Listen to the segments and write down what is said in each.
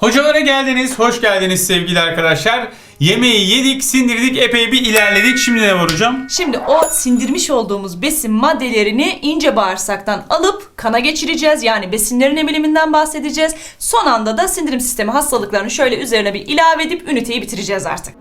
Hocalara geldiniz, hoş geldiniz sevgili arkadaşlar. Yemeği yedik, sindirdik, epey bir ilerledik. Şimdi ne var hocam? Şimdi o sindirmiş olduğumuz besin maddelerini ince bağırsaktan alıp kana geçireceğiz. Yani besinlerin emiliminden bahsedeceğiz. Son anda da sindirim sistemi hastalıklarını şöyle üzerine bir ilave edip üniteyi bitireceğiz artık.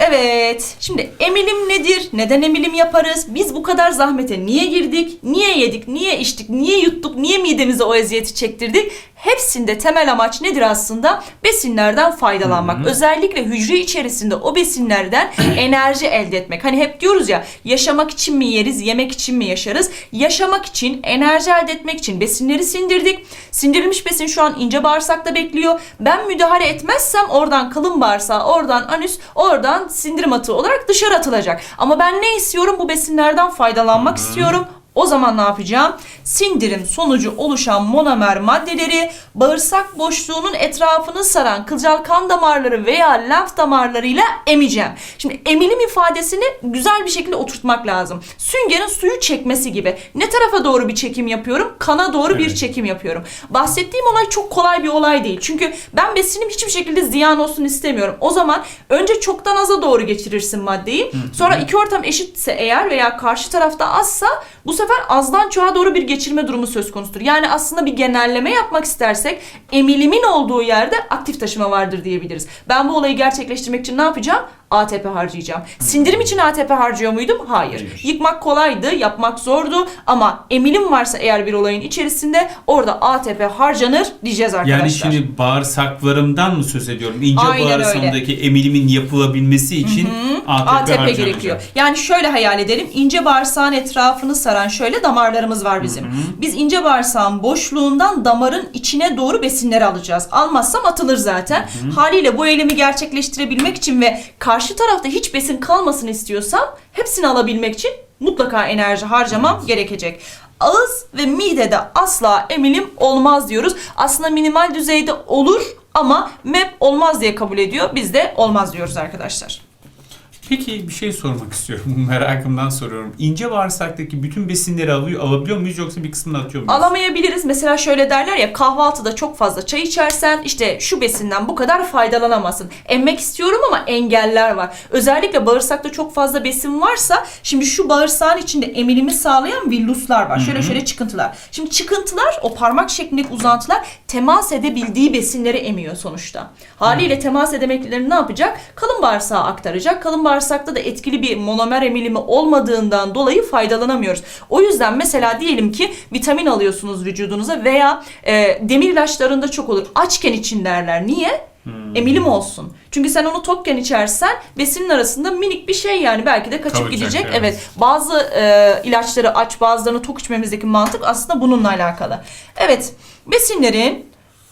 Evet. Şimdi emilim nedir? Neden emilim yaparız? Biz bu kadar zahmete niye girdik? Niye yedik? Niye içtik? Niye yuttuk? Niye midemize o eziyeti çektirdik? Hepsinde temel amaç nedir aslında? Besinlerden faydalanmak. Özellikle hücre içerisinde o besinlerden enerji elde etmek. Hani hep diyoruz ya yaşamak için mi yeriz, yemek için mi yaşarız? Yaşamak için, enerji elde etmek için besinleri sindirdik. Sindirilmiş besin şu an ince bağırsakta bekliyor. Ben müdahale etmezsem oradan kalın bağırsağı, oradan anüs, oradan sindirim atığı olarak dışarı atılacak. Ama ben ne istiyorum? Bu besinlerden faydalanmak istiyorum. O zaman ne yapacağım? Sindirim sonucu oluşan monomer maddeleri bağırsak boşluğunun etrafını saran kılcal kan damarları veya lenf damarlarıyla emeceğim. Şimdi emilim ifadesini güzel bir şekilde oturtmak lazım. Süngerin suyu çekmesi gibi. Ne tarafa doğru bir çekim yapıyorum? Kana doğru bir Evet. çekim yapıyorum. Bahsettiğim olay çok kolay bir olay değil. Çünkü ben besinim hiçbir şekilde ziyan olsun istemiyorum. O zaman önce çoktan aza doğru geçirirsin maddeyi. Sonra iki ortam eşitse eğer veya karşı tarafta azsa bu sefer azdan çoğa doğru bir geçirme durumu söz konusudur. Yani aslında bir genelleme yapmak istersek emilimin olduğu yerde aktif taşıma vardır diyebiliriz. Ben bu olayı gerçekleştirmek için ne yapacağım? ATP harcayacağım. Sindirim için ATP harcıyor muydum? Hayır. Hayır. Yıkmak kolaydı, yapmak zordu ama emilim varsa eğer bir olayın içerisinde orada ATP harcanır diyeceğiz arkadaşlar. Yani şimdi bağırsaklarımdan mı söz ediyorum? İnce Aynen öyle. emilimin yapılabilmesi için ATP, ATP harcanacak. gerekiyor. Yani şöyle hayal edelim. İnce bağırsağın etrafını saran şöyle damarlarımız var bizim. Biz ince bağırsağın boşluğundan damarın içine doğru besinleri alacağız. Almazsam atılır zaten. Haliyle bu eylemi gerçekleştirebilmek için ve karşı tarafta hiç besin kalmasını istiyorsam hepsini alabilmek için mutlaka enerji harcamam gerekecek. Ağız ve midede asla emilim olmaz diyoruz. Aslında minimal düzeyde olur ama MEP olmaz diye kabul ediyor. Biz de olmaz diyoruz arkadaşlar. Peki bir şey sormak istiyorum. Merakımdan soruyorum. İnce bağırsaktaki bütün besinleri alıyor, alabiliyor muyuz yoksa bir kısmını atıyor muyuz? Alamayabiliriz. Mesela şöyle derler ya kahvaltıda çok fazla çay içersen işte şu besinden bu kadar faydalanamazsın. Emmek istiyorum ama engeller var. Özellikle bağırsakta çok fazla besin varsa şimdi şu bağırsağın içinde emilimi sağlayan villuslar var. Şöyle şöyle çıkıntılar. Şimdi çıkıntılar o parmak şeklindeki uzantılar temas edebildiği besinleri emiyor sonuçta. Haliyle temas edemeklerini ne yapacak? Kalın bağırsağa aktaracak. Kalın bağırsakta da etkili bir monomer emilimi olmadığından dolayı faydalanamıyoruz. O yüzden mesela diyelim ki vitamin alıyorsunuz vücudunuza veya e, demir ilaçlarında çok olur. Açken için derler. Niye? Emilim olsun. Çünkü sen onu tokken içersen besinin arasında minik bir şey yani belki de kaçıp Kalacak, gidecek. evet. Evet. Bazı e, ilaçları aç bazılarını tok içmemizdeki mantık aslında bununla alakalı. Evet. Besinlerin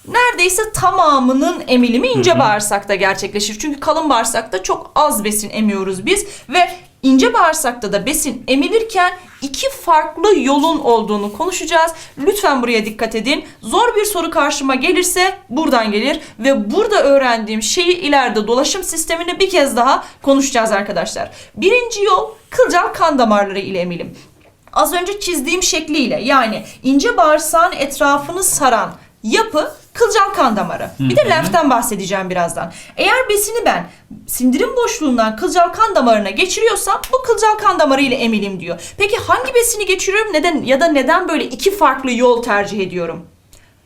neredeyse tamamının emilimi ince bağırsakta gerçekleşir. Çünkü kalın bağırsakta çok az besin emiyoruz biz ve ince bağırsakta da besin emilirken iki farklı yolun olduğunu konuşacağız. Lütfen buraya dikkat edin. Zor bir soru karşıma gelirse buradan gelir ve burada öğrendiğim şeyi ileride dolaşım sisteminde bir kez daha konuşacağız arkadaşlar. Birinci yol kılcal kan damarları ile emilim. Az önce çizdiğim şekliyle yani ince bağırsağın etrafını saran yapı kılcal kan damarı. Bir de lenften bahsedeceğim birazdan. Eğer besini ben sindirim boşluğundan kılcal kan damarına geçiriyorsam bu kılcal kan damarı ile emilim diyor. Peki hangi besini geçiriyorum neden ya da neden böyle iki farklı yol tercih ediyorum?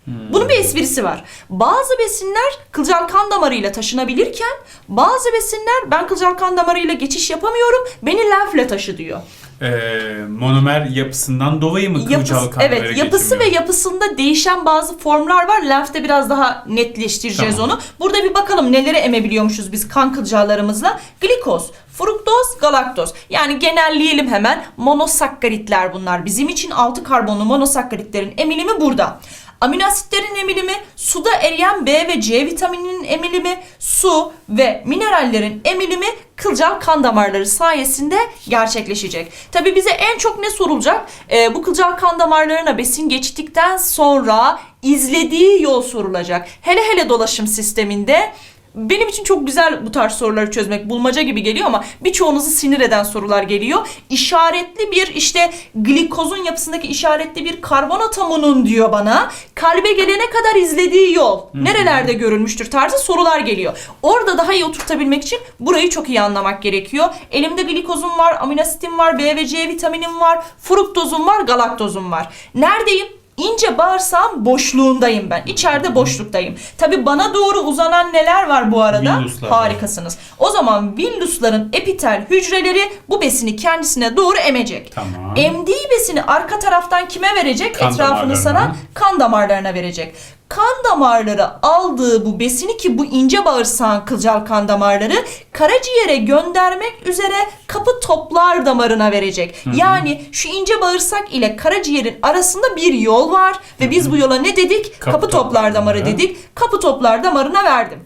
Bunun bir esprisi var. Bazı besinler kılcal kan damarıyla taşınabilirken bazı besinler ben kılcal kan damarıyla geçiş yapamıyorum beni lenfle taşı diyor. Ee, monomer yapısından dolayı mı kılcal Yapısı, kanlara evet yapısı ve yapısında değişen bazı formlar var. Lenfte biraz daha netleştireceğiz Tamam. onu. Burada bir bakalım nelere emebiliyormuşuz biz kan kılcallarımızla. Glikoz, fruktoz, galaktoz. Yani genelleyelim hemen. Monosakkaritler bunlar. Bizim için 6 karbonlu monosakkaritlerin emilimi burada. Amino asitlerin emilimi, suda eriyen B ve C vitamininin emilimi, su ve minerallerin emilimi kılcal kan damarları sayesinde gerçekleşecek. Tabi bize en çok ne sorulacak? Ee, bu kılcal kan damarlarına besin geçtikten sonra izlediği yol sorulacak. Hele hele dolaşım sisteminde benim için çok güzel bu tarz soruları çözmek. Bulmaca gibi geliyor ama birçoğunuzu sinir eden sorular geliyor. İşaretli bir işte glikozun yapısındaki işaretli bir karbon atomunun diyor bana. Kalbe gelene kadar izlediği yol. Nerelerde görülmüştür tarzı sorular geliyor. Orada daha iyi oturtabilmek için burayı çok iyi anlamak gerekiyor. Elimde glikozum var, aminositim var, B ve C vitaminim var, fruktozum var, galaktozum var. Neredeyim? İnce bağırsağın boşluğundayım ben. İçeride boşluktayım. Tabi bana doğru uzanan neler var bu arada? Villuslar. Harikasınız. O zaman villusların epitel hücreleri bu besini kendisine doğru emecek. Tamam. Emdiği besini arka taraftan kime verecek? Kan Etrafını damarlarına. saran kan damarlarına verecek. Kan damarları aldığı bu besini ki bu ince bağırsağın kılcal kan damarları karaciğere göndermek üzere kapı toplar damarına verecek. Yani şu ince bağırsak ile karaciğerin arasında bir yol var ve biz bu yola ne dedik? Kapı Kapı, toplar damarı. dedik. Kapı toplar damarına verdim.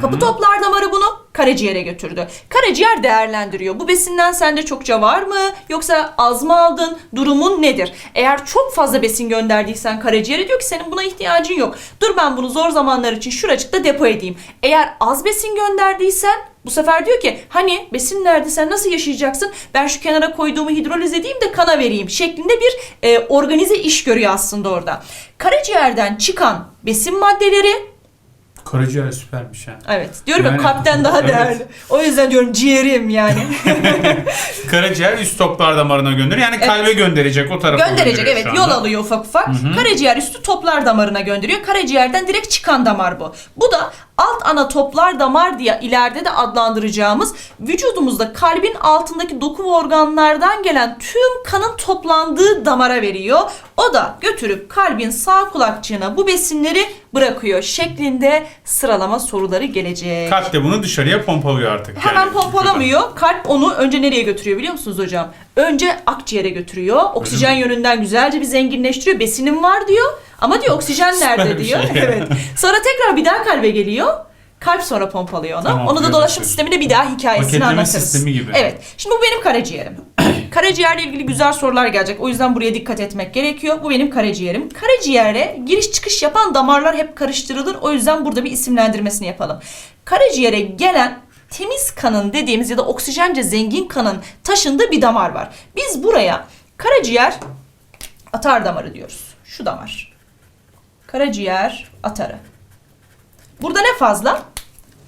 Kapı toplar damarı bunu karaciğere götürdü. Karaciğer değerlendiriyor. Bu besinden sende çokça var mı? Yoksa az mı aldın? Durumun nedir? Eğer çok fazla besin gönderdiysen karaciğere diyor ki senin buna ihtiyacın yok. Dur ben bunu zor zamanlar için şuracıkta depo edeyim. Eğer az besin gönderdiysen bu sefer diyor ki hani besin nerede sen nasıl yaşayacaksın? Ben şu kenara koyduğumu hidroliz edeyim de kana vereyim şeklinde bir e, organize iş görüyor aslında orada. Karaciğerden çıkan besin maddeleri Karaciğer süpermiş ha. Evet. Diyorum ya Yani- kalpten daha Evet. değerli. O yüzden diyorum ciğerim yani. Karaciğer üst toplar damarına gönderiyor. Yani kalbe gönderecek o tarafa Gönderecek evet yol alıyor ufak ufak. Karaciğer üstü toplar damarına gönderiyor. Karaciğerden direkt çıkan damar bu. Bu da alt ana toplar damar diye ileride de adlandıracağımız vücudumuzda kalbin altındaki doku ve organlardan gelen tüm kanın toplandığı damara veriyor. O da götürüp kalbin sağ kulakçığına bu besinleri bırakıyor şeklinde sıralama soruları gelecek. Kalp de bunu dışarıya pompalıyor artık. Hemen yani. pompalamıyor. Kalp onu önce nereye götürüyor biliyor musunuz hocam? Önce akciğere götürüyor. Oksijen yönünden güzelce bir zenginleştiriyor. Besinim var diyor. Ama diyor oksijen nerede diyor. şey. evet. Sonra tekrar bir daha kalbe geliyor. Kalp sonra pompalıyor onu. Tamam, onu da dolaşım evet. sisteminde bir daha hikayesini Paketleme anlatırız. sistemi gibi. Evet. Şimdi bu benim karaciğerim. Karaciğerle ilgili güzel sorular gelecek. O yüzden buraya dikkat etmek gerekiyor. Bu benim karaciğerim. Karaciğere giriş çıkış yapan damarlar hep karıştırılır. O yüzden burada bir isimlendirmesini yapalım. Karaciğere gelen temiz kanın dediğimiz ya da oksijence zengin kanın taşındığı bir damar var. Biz buraya karaciğer atar damarı diyoruz. Şu damar. Karaciğer atarı. Burada ne fazla?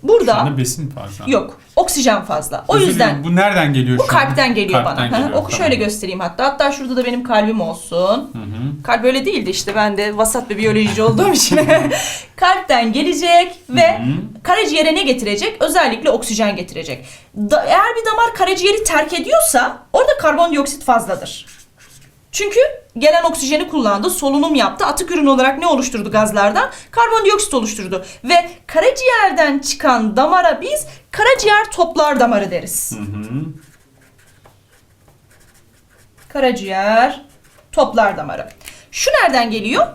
Şu Burada anda besin fazla. yok. Oksijen fazla. O Özür yüzden dilerim, Bu nereden geliyor bu şu an? kalpten geliyor Kalpten bana. Hı hı. geliyor, Oku tamam. şöyle göstereyim hatta. Hatta şurada da benim kalbim olsun. Hı hı. Kalp öyle değildi işte ben de vasat bir biyolojici olduğum için. Kalpten gelecek ve karaciğere ne getirecek? Özellikle oksijen getirecek. Da- eğer bir damar karaciğeri terk ediyorsa orada karbondioksit fazladır. Çünkü gelen oksijeni kullandı, solunum yaptı. Atık ürün olarak ne oluşturdu gazlardan? Karbondioksit oluşturdu. Ve karaciğerden çıkan damara biz karaciğer toplar damarı deriz. Hı hı. Karaciğer toplar damarı. Şu nereden geliyor?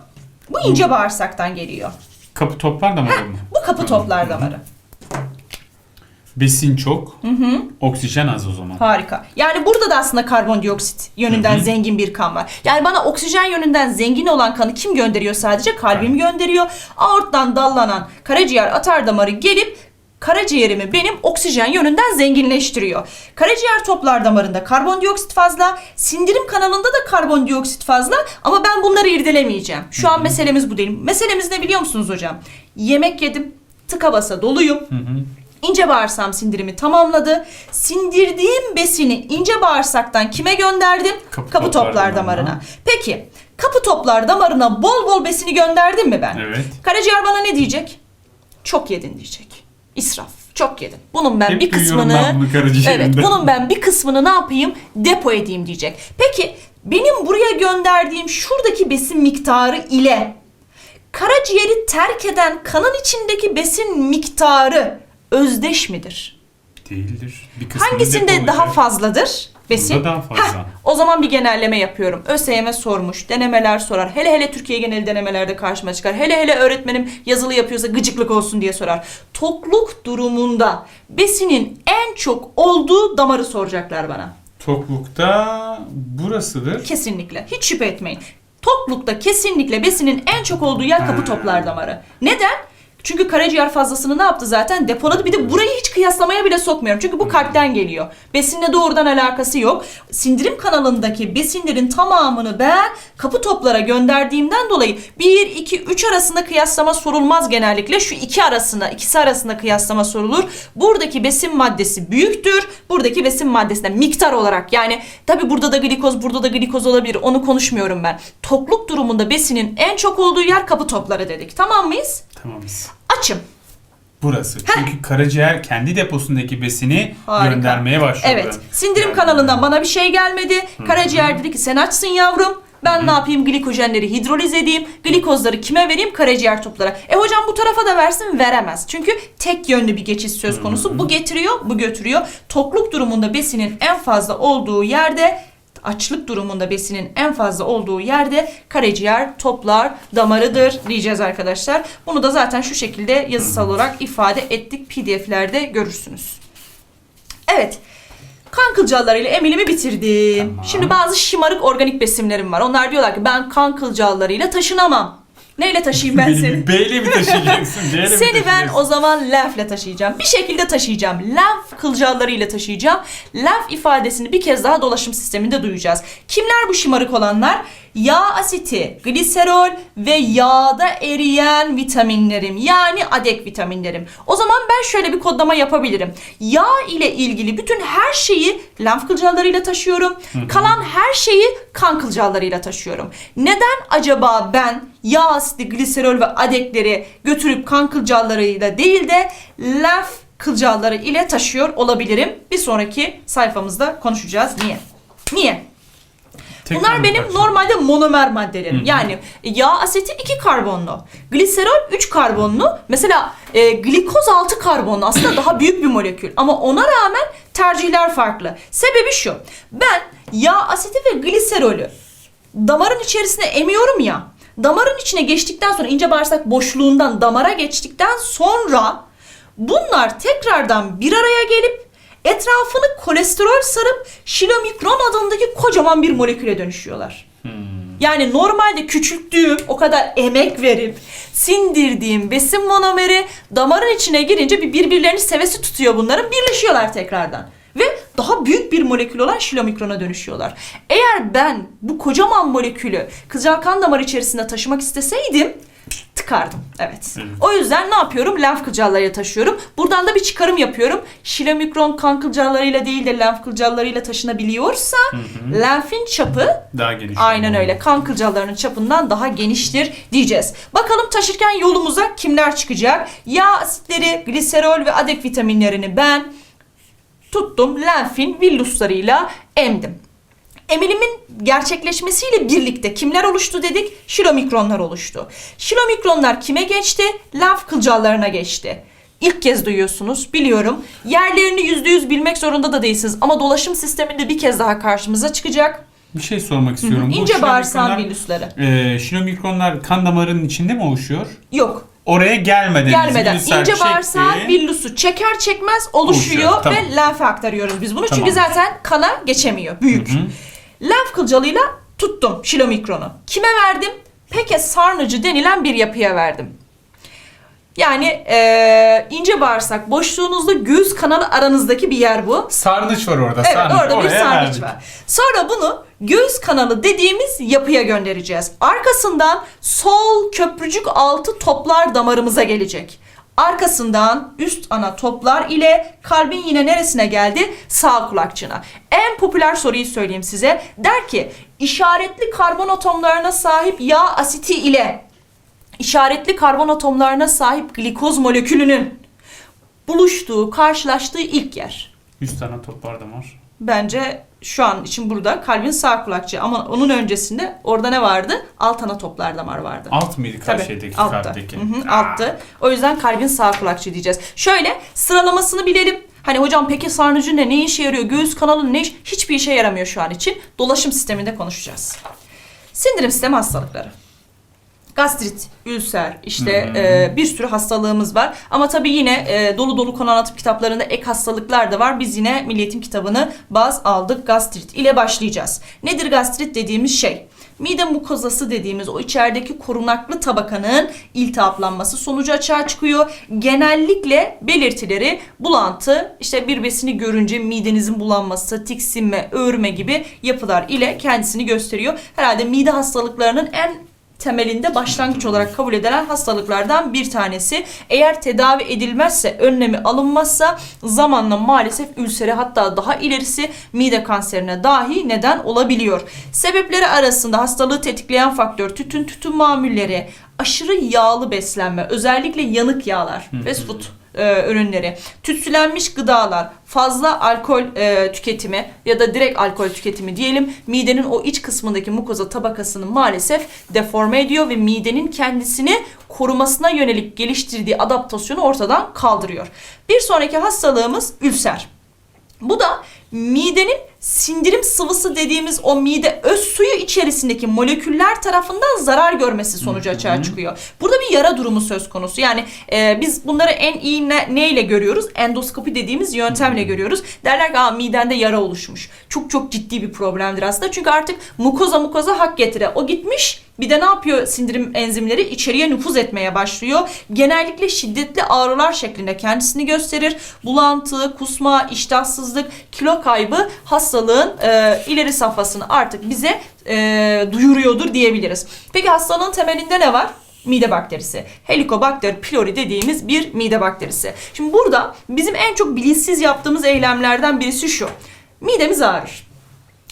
Bu ince bağırsaktan geliyor. Kapı toplar damarı mı? Bu kapı toplar damarı. Besin çok, oksijen az o zaman. Harika. Yani burada da aslında karbondioksit yönünden zengin bir kan var. Yani bana oksijen yönünden zengin olan kanı kim gönderiyor sadece? Kalbim gönderiyor. Aorttan dallanan karaciğer atar damarı gelip karaciğerimi benim oksijen yönünden zenginleştiriyor. Karaciğer toplar damarında karbondioksit fazla, sindirim kanalında da karbondioksit fazla ama ben bunları irdelemeyeceğim. Şu an meselemiz bu değil. Meselemiz ne biliyor musunuz hocam? Yemek yedim, tıka basa doluyum. Hı hı. İnce bağırsağım sindirimi tamamladı. Sindirdiğim besini ince bağırsaktan kime gönderdim? Kapı Kapı, toplar toplar damarına. damarına. Peki kapı toplar damarına bol bol besini gönderdim mi ben? Evet. Karaciğer bana ne diyecek? Çok yedin diyecek. İsraf. Çok yedin. Bunun ben Hep bir kısmını ben bunu. Evet, bunun ben bir kısmını ne yapayım? Depo edeyim diyecek. Peki benim buraya gönderdiğim şuradaki besin miktarı ile karaciğeri terk eden kanın içindeki besin miktarı özdeş midir? Değildir. Bir Hangisinde daha fazladır besin? Bunda daha fazla. Heh, o zaman bir genelleme yapıyorum. ÖSYM sormuş, denemeler sorar. Hele hele Türkiye geneli denemelerde karşıma çıkar. Hele hele öğretmenim yazılı yapıyorsa gıcıklık olsun diye sorar. Tokluk durumunda besinin en çok olduğu damarı soracaklar bana. Toklukta burasıdır. Kesinlikle. Hiç şüphe etmeyin. Toklukta kesinlikle besinin en çok olduğu yer kapı toplar damarı. Neden? Çünkü karaciğer fazlasını ne yaptı zaten? Depoladı. Bir de burayı hiç kıyaslamaya bile sokmuyorum. Çünkü bu kalpten geliyor. Besinle doğrudan alakası yok. Sindirim kanalındaki besinlerin tamamını ben kapı toplara gönderdiğimden dolayı 1, 2, 3 arasında kıyaslama sorulmaz genellikle. Şu iki arasında, ikisi arasında kıyaslama sorulur. Buradaki besin maddesi büyüktür. Buradaki besin maddesine miktar olarak yani tabi burada da glikoz, burada da glikoz olabilir. Onu konuşmuyorum ben. Tokluk durumunda besinin en çok olduğu yer kapı topları dedik. Tamam mıyız? Tamamız. Açım. Burası. Çünkü karaciğer kendi deposundaki besini Harika. göndermeye başlıyor. Evet. Sindirim Yani- kanalından bana bir şey gelmedi. Karaciğer dedi ki sen açsın yavrum. Ben ne yapayım glikojenleri hidroliz edeyim. Glikozları kime vereyim? Karaciğer toplara. E hocam bu tarafa da versin veremez. Çünkü tek yönlü bir geçiş söz konusu. Bu getiriyor, bu götürüyor. Tokluk durumunda besinin en fazla olduğu yerde açlık durumunda besinin en fazla olduğu yerde karaciğer, toplar, damarıdır diyeceğiz arkadaşlar. Bunu da zaten şu şekilde yazısal olarak ifade ettik. PDF'lerde görürsünüz. Evet. Kan kılcallarıyla emilimi bitirdim. Tamam. Şimdi bazı şımarık organik besinlerim var. Onlar diyorlar ki ben kan kılcallarıyla taşınamam. Neyle taşıyayım ben seni? B ile mi taşıyacaksın? İle mi Seni ben taşıyacaksın? o zaman lenfle taşıyacağım. Bir şekilde taşıyacağım. Lenf kılcallarıyla taşıyacağım. Lenf ifadesini bir kez daha dolaşım sisteminde duyacağız. Kimler bu şımarık olanlar? Yağ asiti, gliserol ve yağda eriyen vitaminlerim. Yani adek vitaminlerim. O zaman ben şöyle bir kodlama yapabilirim. Yağ ile ilgili bütün her şeyi lenf kılcallarıyla taşıyorum. Kalan her şeyi kan kılcallarıyla taşıyorum. Neden acaba ben yağ asidi, gliserol ve adekleri götürüp kan kılcallarıyla değil de lenf kılcalları ile taşıyor olabilirim? Bir sonraki sayfamızda konuşacağız. Niye? Niye? Tek Bunlar benim parçası. normalde monomer maddelerim. Hı hı. Yani yağ aseti 2 karbonlu. Gliserol 3 karbonlu. Mesela e, glikoz 6 karbonlu. Aslında daha büyük bir molekül. Ama ona rağmen tercihler farklı. Sebebi şu. Ben yağ aseti ve gliserolü damarın içerisine emiyorum ya. Damarın içine geçtikten sonra ince bağırsak boşluğundan damara geçtikten sonra bunlar tekrardan bir araya gelip etrafını kolesterol sarıp şilomikron adındaki kocaman bir moleküle dönüşüyorlar. Yani normalde küçülttüğüm, o kadar emek verip sindirdiğim besin monomeri damarın içine girince bir birbirlerini sevesi tutuyor bunların. Birleşiyorlar tekrardan. Ve daha büyük bir molekül olan şilomikrona dönüşüyorlar. Eğer ben bu kocaman molekülü kızcal kan damarı içerisinde taşımak isteseydim tıkardım. Evet. Evet. O yüzden ne yapıyorum? Lenf kılcallarıyla taşıyorum. Buradan da bir çıkarım yapıyorum. Şilomikron kan kılcallarıyla değil de lenf kılcallarıyla taşınabiliyorsa lenfin çapı Daha geniş. Aynen öyle. Kan kılcallarının çapından daha geniştir diyeceğiz. Bakalım taşırken yolumuza kimler çıkacak? Yağ asitleri, gliserol ve adek vitaminlerini ben tuttum. Lenfin villuslarıyla emdim. Emilimin gerçekleşmesiyle birlikte kimler oluştu dedik? Şilomikronlar oluştu. Şilomikronlar kime geçti? Lenf kılcallarına geçti. İlk kez duyuyorsunuz biliyorum. Yerlerini %100 bilmek zorunda da değilsiniz ama dolaşım sisteminde bir kez daha karşımıza çıkacak. Bir şey sormak istiyorum. Bu İnce bağırsağın villusları. e, şilomikronlar kan damarının içinde mi oluşuyor? Yok. Oraya gelmeden. Gelmeden ince çekti. bağırsağın villusu çeker çekmez oluşuyor, Oluşuyor, tamam. ve lenfe aktarıyoruz biz bunu. Tamam. Çünkü zaten kana geçemiyor. Büyük. Hı hı. Lenf kılcalıyla tuttum şilomikronu. Kime verdim? Peke sarnıcı denilen bir yapıya verdim. Yani eee, ince bağırsak boşluğunuzda göğüs kanalı aranızdaki bir yer bu. Sarnıç var orada. Evet sarnıç. orada bir Oraya sarnıç verdik. var. Sonra bunu göğüs kanalı dediğimiz yapıya göndereceğiz. Arkasından sol köprücük altı toplar damarımıza gelecek. Arkasından üst ana toplar ile kalbin yine neresine geldi? Sağ kulakçığına. En popüler soruyu söyleyeyim size. Der ki işaretli karbon atomlarına sahip yağ asiti ile işaretli karbon atomlarına sahip glikoz molekülünün buluştuğu, karşılaştığı ilk yer. 100 tane toplar damar. Bence şu an için burada kalbin sağ kulakçığı ama onun öncesinde orada ne vardı? Alt ana toplar damar vardı. Alt mıydı Tabii, karşıdaki altta. kalpteki? Hı hı, alttı. O yüzden kalbin sağ kulakçığı diyeceğiz. Şöyle sıralamasını bilelim. Hani hocam peki sarnıcı ne? Ne işe yarıyor? Göğüs kanalı ne iş? Hiçbir işe yaramıyor şu an için. Dolaşım sisteminde konuşacağız. Sindirim sistemi hastalıkları. Gastrit, ülser, işte hı. e, bir sürü hastalığımız var. Ama tabii yine e, dolu dolu konu anlatım kitaplarında ek hastalıklar da var. Biz yine Milli Eğitim kitabını baz aldık. Gastrit ile başlayacağız. Nedir gastrit dediğimiz şey? Mide mukozası dediğimiz o içerideki korunaklı tabakanın iltihaplanması sonucu açığa çıkıyor. Genellikle belirtileri bulantı, işte bir besini görünce midenizin bulanması, tiksinme, öğürme gibi yapılar ile kendisini gösteriyor. Herhalde mide hastalıklarının en temelinde başlangıç olarak kabul edilen hastalıklardan bir tanesi. Eğer tedavi edilmezse, önlemi alınmazsa zamanla maalesef ülsere hatta daha ilerisi mide kanserine dahi neden olabiliyor. Sebepleri arasında hastalığı tetikleyen faktör tütün, tütün mamulleri, aşırı yağlı beslenme, özellikle yanık yağlar, fast food e, ürünleri, tütsülenmiş gıdalar, fazla alkol e, tüketimi ya da direkt alkol tüketimi diyelim midenin o iç kısmındaki mukoza tabakasını maalesef deforme ediyor ve midenin kendisini korumasına yönelik geliştirdiği adaptasyonu ortadan kaldırıyor. Bir sonraki hastalığımız ülser. Bu da midenin sindirim sıvısı dediğimiz o mide öz suyu içerisindeki moleküller tarafından zarar görmesi sonucu açığa çıkıyor. Burada bir yara durumu söz konusu. Yani e, biz bunları en iyi ne, neyle görüyoruz? Endoskopi dediğimiz yöntemle görüyoruz. Derler ki Aa, midende yara oluşmuş. Çok çok ciddi bir problemdir aslında. Çünkü artık mukoza mukoza hak getire. O gitmiş bir de ne yapıyor sindirim enzimleri? içeriye nüfuz etmeye başlıyor. Genellikle şiddetli ağrılar şeklinde kendisini gösterir. Bulantı, kusma, iştahsızlık, kilo kaybı hastalığın e, ileri safhasını artık bize e, duyuruyordur diyebiliriz. Peki hastalığın temelinde ne var? Mide bakterisi. Helicobacter pylori dediğimiz bir mide bakterisi. Şimdi burada bizim en çok bilinçsiz yaptığımız eylemlerden birisi şu. Midemiz ağrır.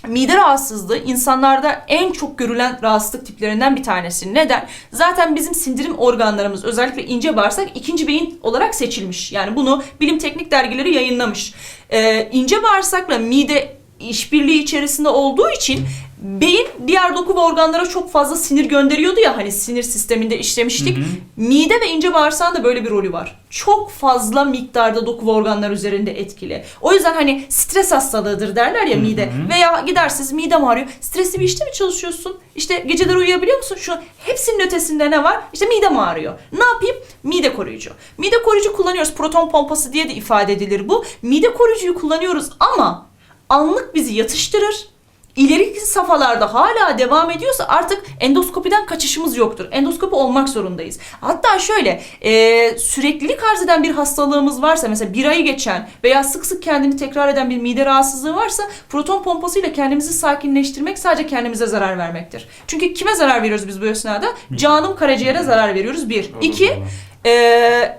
Mide rahatsızlığı insanlarda en çok görülen rahatsızlık tiplerinden bir tanesi. Neden? Zaten bizim sindirim organlarımız özellikle ince bağırsak ikinci beyin olarak seçilmiş. Yani bunu bilim teknik dergileri yayınlamış. Ee, ince bağırsakla mide işbirliği içerisinde olduğu için beyin diğer doku ve organlara çok fazla sinir gönderiyordu ya hani sinir sisteminde işlemiştik. Mide ve ince bağırsağın da böyle bir rolü var. Çok fazla miktarda doku ve organlar üzerinde etkili. O yüzden hani stres hastalığıdır derler ya mide. Veya gidersiniz midem ağrıyor. Stresli bir işte mi çalışıyorsun? İşte geceleri uyuyabiliyor musun? Şu hepsinin ötesinde ne var? İşte midem ağrıyor. Ne yapayım? Mide koruyucu. Mide koruyucu kullanıyoruz. Proton pompası diye de ifade edilir bu. Mide koruyucuyu kullanıyoruz ama anlık bizi yatıştırır. İleriki safhalarda hala devam ediyorsa artık endoskopiden kaçışımız yoktur. Endoskopi olmak zorundayız. Hatta şöyle e, süreklilik arz eden bir hastalığımız varsa mesela bir ayı geçen veya sık sık kendini tekrar eden bir mide rahatsızlığı varsa proton pompasıyla kendimizi sakinleştirmek sadece kendimize zarar vermektir. Çünkü kime zarar veriyoruz biz bu esnada? Canım karaciğere zarar veriyoruz bir. İki, e,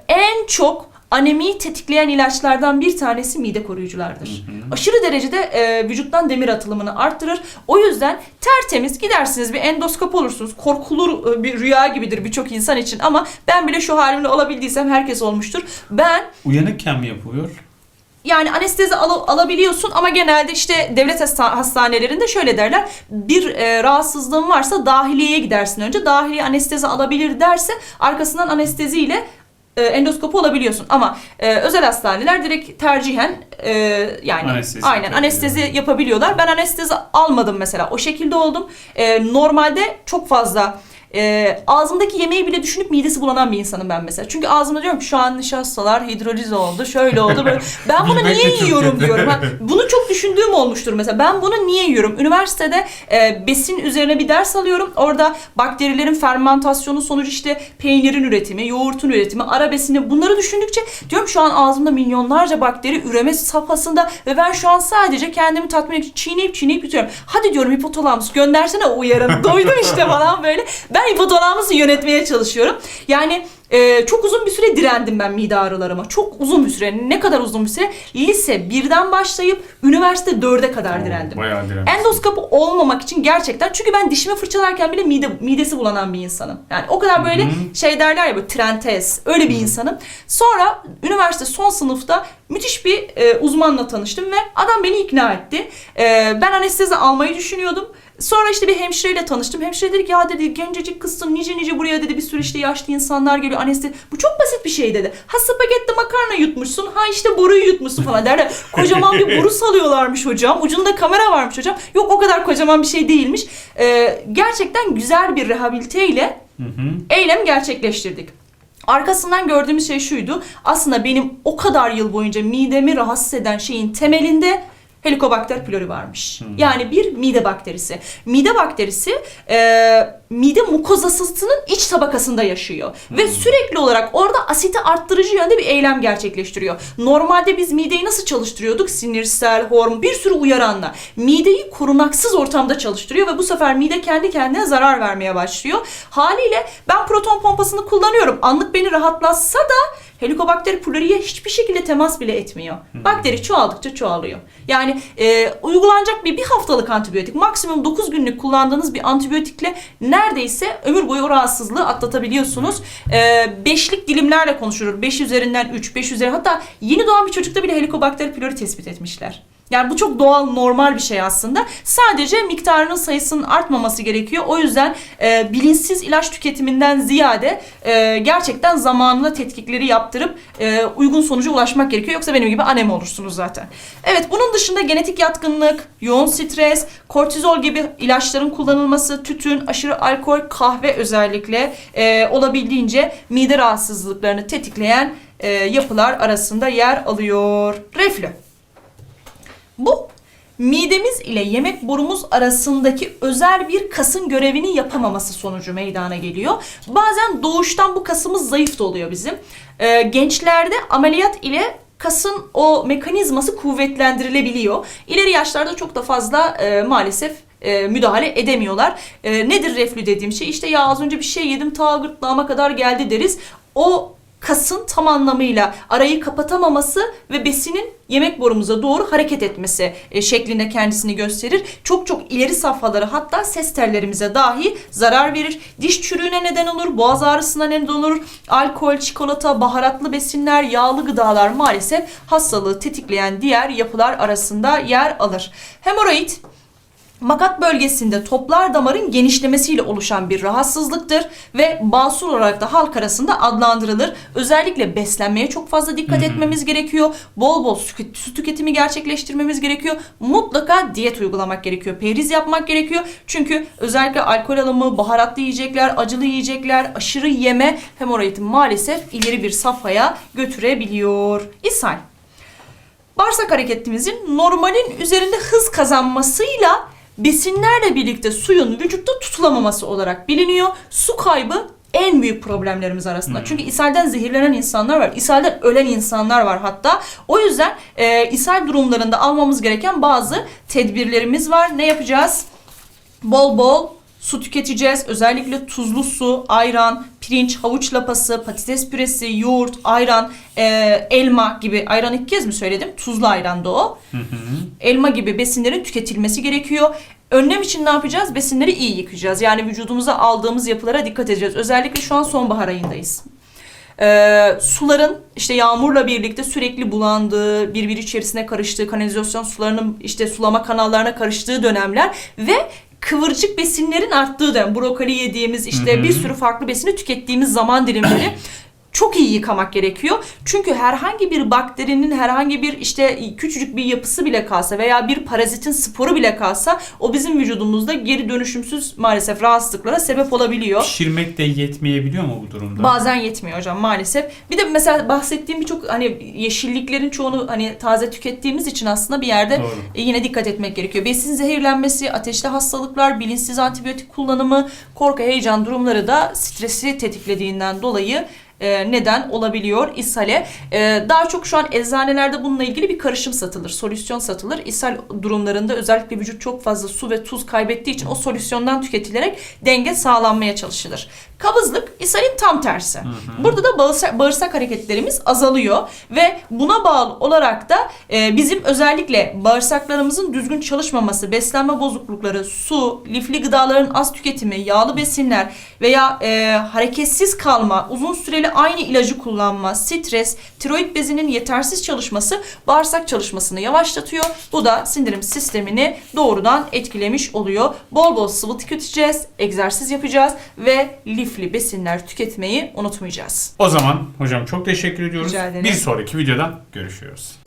en çok anemiyi tetikleyen ilaçlardan bir tanesi mide koruyuculardır. Aşırı derecede e, vücuttan demir atılımını arttırır. O yüzden tertemiz gidersiniz bir endoskop olursunuz. Korkulur e, bir rüya gibidir birçok insan için ama ben bile şu halimle olabildiysem herkes olmuştur. Ben Uyanıkken mi yapılıyor? yani anestezi al- alabiliyorsun ama genelde işte devlet hasta- hastanelerinde şöyle derler. Bir e, rahatsızlığın varsa dahiliyeye gidersin önce. Dahiliye anestezi alabilir derse arkasından anesteziyle e, endoskopu olabiliyorsun. Ama e, özel hastaneler direkt tercihen e, yani Anestezi aynen yapabiliyor. anestezi yapabiliyorlar. Ben anestezi almadım mesela. O şekilde oldum. E, normalde çok fazla e, ağzımdaki yemeği bile düşünüp midesi bulanan bir insanım ben mesela. Çünkü ağzımda diyorum ki şu an nişastalar hidroliz oldu, şöyle oldu. Böyle. Ben bunu Bilmek niye yiyorum kötü. diyorum. Ha, bunu çok düşündüğüm olmuştur mesela. Ben bunu niye yiyorum? Üniversitede e, besin üzerine bir ders alıyorum. Orada bakterilerin fermentasyonu sonucu işte peynirin üretimi, yoğurtun üretimi, ara besini bunları düşündükçe diyorum şu an ağzımda milyonlarca bakteri üreme safhasında ve ben şu an sadece kendimi tatmin için çiğneyip çiğneyip yutuyorum. Hadi diyorum hipotalamus göndersene o uyarın. Doydum işte falan böyle. Ben hipotalamusu yönetmeye çalışıyorum. Yani ee, çok uzun bir süre direndim ben mide ağrılarıma. Çok uzun bir süre. Ne kadar uzun bir süre? Lise birden başlayıp üniversite 4'e kadar direndim. Bayağı direndim. Endoskopu olmamak için gerçekten çünkü ben dişimi fırçalarken bile mide midesi bulanan bir insanım. Yani o kadar böyle şey derler ya böyle trentez öyle bir insanım. Sonra üniversite son sınıfta müthiş bir e, uzmanla tanıştım ve adam beni ikna etti. E, ben anestezi almayı düşünüyordum. Sonra işte bir hemşireyle tanıştım. Hemşire dedi ki ya dedi gencecik kızsın nice nice buraya dedi bir sürü işte yaşlı insanlar geliyor. Anestezi. Bu çok basit bir şey dedi. Ha spagetti makarna yutmuşsun. Ha işte boruyu yutmuşsun falan derler. Kocaman bir boru salıyorlarmış hocam. Ucunda kamera varmış hocam. Yok o kadar kocaman bir şey değilmiş. Ee, gerçekten güzel bir rehabilite ile Hı hı. eylem gerçekleştirdik. Arkasından gördüğümüz şey şuydu. Aslında benim o kadar yıl boyunca midemi rahatsız eden şeyin temelinde Helicobacter pylori varmış. Yani bir mide bakterisi. Mide bakterisi e, mide mukozasının iç tabakasında yaşıyor. Ve sürekli olarak orada asiti arttırıcı yönde bir eylem gerçekleştiriyor. Normalde biz mideyi nasıl çalıştırıyorduk? Sinirsel, hormon bir sürü uyaranla. Mideyi korunaksız ortamda çalıştırıyor ve bu sefer mide kendi kendine zarar vermeye başlıyor. Haliyle ben proton pompasını kullanıyorum. Anlık beni rahatlatsa da Helicobacter pylori'ye hiçbir şekilde temas bile etmiyor. Bakteri çoğaldıkça çoğalıyor. Yani e, uygulanacak bir bir haftalık antibiyotik, maksimum 9 günlük kullandığınız bir antibiyotikle neredeyse ömür boyu o rahatsızlığı atlatabiliyorsunuz. E, beşlik dilimlerle konuşulur. 5 üzerinden 3, 5 üzerinden hatta yeni doğan bir çocukta bile Helicobacter pylori tespit etmişler. Yani bu çok doğal, normal bir şey aslında. Sadece miktarının sayısının artmaması gerekiyor. O yüzden e, bilinçsiz ilaç tüketiminden ziyade e, gerçekten zamanında tetkikleri yaptırıp e, uygun sonuca ulaşmak gerekiyor. Yoksa benim gibi anemi olursunuz zaten. Evet bunun dışında genetik yatkınlık, yoğun stres, kortizol gibi ilaçların kullanılması, tütün, aşırı alkol, kahve özellikle e, olabildiğince mide rahatsızlıklarını tetikleyen e, yapılar arasında yer alıyor. Reflü. Bu midemiz ile yemek borumuz arasındaki özel bir kasın görevini yapamaması sonucu meydana geliyor. Bazen doğuştan bu kasımız zayıf da oluyor bizim. Ee, gençlerde ameliyat ile kasın o mekanizması kuvvetlendirilebiliyor. İleri yaşlarda çok da fazla e, maalesef e, müdahale edemiyorlar. E, nedir reflü dediğim şey? İşte ya az önce bir şey yedim ta gırtlağıma kadar geldi deriz. O kasın tam anlamıyla arayı kapatamaması ve besinin yemek borumuza doğru hareket etmesi e, şeklinde kendisini gösterir. Çok çok ileri safhaları hatta ses tellerimize dahi zarar verir. Diş çürüğüne neden olur, boğaz ağrısına neden olur. Alkol, çikolata, baharatlı besinler, yağlı gıdalar maalesef hastalığı tetikleyen diğer yapılar arasında yer alır. Hemoroid Makat bölgesinde toplar damarın genişlemesiyle oluşan bir rahatsızlıktır ve basur olarak da halk arasında adlandırılır. Özellikle beslenmeye çok fazla dikkat etmemiz gerekiyor. Bol bol su tüketimi gerçekleştirmemiz gerekiyor. Mutlaka diyet uygulamak gerekiyor. Periz yapmak gerekiyor. Çünkü özellikle alkol alımı, baharatlı yiyecekler, acılı yiyecekler, aşırı yeme hemoroidi maalesef ileri bir safhaya götürebiliyor. İshal. Bağırsak hareketimizin normalin üzerinde hız kazanmasıyla besinlerle birlikte suyun vücutta tutulamaması olarak biliniyor. Su kaybı en büyük problemlerimiz arasında. Hmm. Çünkü ishalden zehirlenen insanlar var. ishalden ölen insanlar var hatta. O yüzden e, ishal durumlarında almamız gereken bazı tedbirlerimiz var. Ne yapacağız? Bol bol su tüketeceğiz. Özellikle tuzlu su, ayran, pirinç, havuç lapası, patates püresi, yoğurt, ayran, e, elma gibi. Ayran ilk kez mi söyledim? Tuzlu ayran da o. Hı hı. Elma gibi besinlerin tüketilmesi gerekiyor. Önlem için ne yapacağız? Besinleri iyi yıkayacağız. Yani vücudumuza aldığımız yapılara dikkat edeceğiz. Özellikle şu an sonbahar ayındayız. Ee, suların işte yağmurla birlikte sürekli bulandığı, birbiri içerisine karıştığı, kanalizasyon sularının işte sulama kanallarına karıştığı dönemler ve kıvırcık besinlerin arttığı dönem. Brokoli yediğimiz işte Hı hı. bir sürü farklı besini tükettiğimiz zaman dilimleri çok iyi yıkamak gerekiyor. Çünkü herhangi bir bakterinin herhangi bir işte küçücük bir yapısı bile kalsa veya bir parazitin sporu bile kalsa o bizim vücudumuzda geri dönüşümsüz maalesef rahatsızlıklara sebep olabiliyor. Pişirmek de yetmeyebiliyor mu bu durumda? Bazen yetmiyor hocam maalesef. Bir de mesela bahsettiğim birçok hani yeşilliklerin çoğunu hani taze tükettiğimiz için aslında bir yerde Doğru. e, yine dikkat etmek gerekiyor. Besin zehirlenmesi, ateşli hastalıklar, bilinçsiz antibiyotik kullanımı, korku, heyecan durumları da stresi tetiklediğinden dolayı e, neden olabiliyor ishale. E, daha çok şu an eczanelerde bununla ilgili bir karışım satılır, solüsyon satılır. İshal durumlarında özellikle vücut çok fazla su ve tuz kaybettiği için o solüsyondan tüketilerek denge sağlanmaya çalışılır. Kabızlık ishalin tam tersi. Burada da bağırsak, bağırsak hareketlerimiz azalıyor ve buna bağlı olarak da e, bizim özellikle bağırsaklarımızın düzgün çalışmaması, beslenme bozuklukları, su, lifli gıdaların az tüketimi, yağlı besinler veya e, hareketsiz kalma, uzun süreli aynı ilacı kullanma, stres, tiroid bezinin yetersiz çalışması bağırsak çalışmasını yavaşlatıyor. Bu da sindirim sistemini doğrudan etkilemiş oluyor. Bol bol sıvı tüketeceğiz, egzersiz yapacağız ve lifli besinler tüketmeyi unutmayacağız. O zaman hocam çok teşekkür ediyoruz. Bir sonraki videodan görüşüyoruz.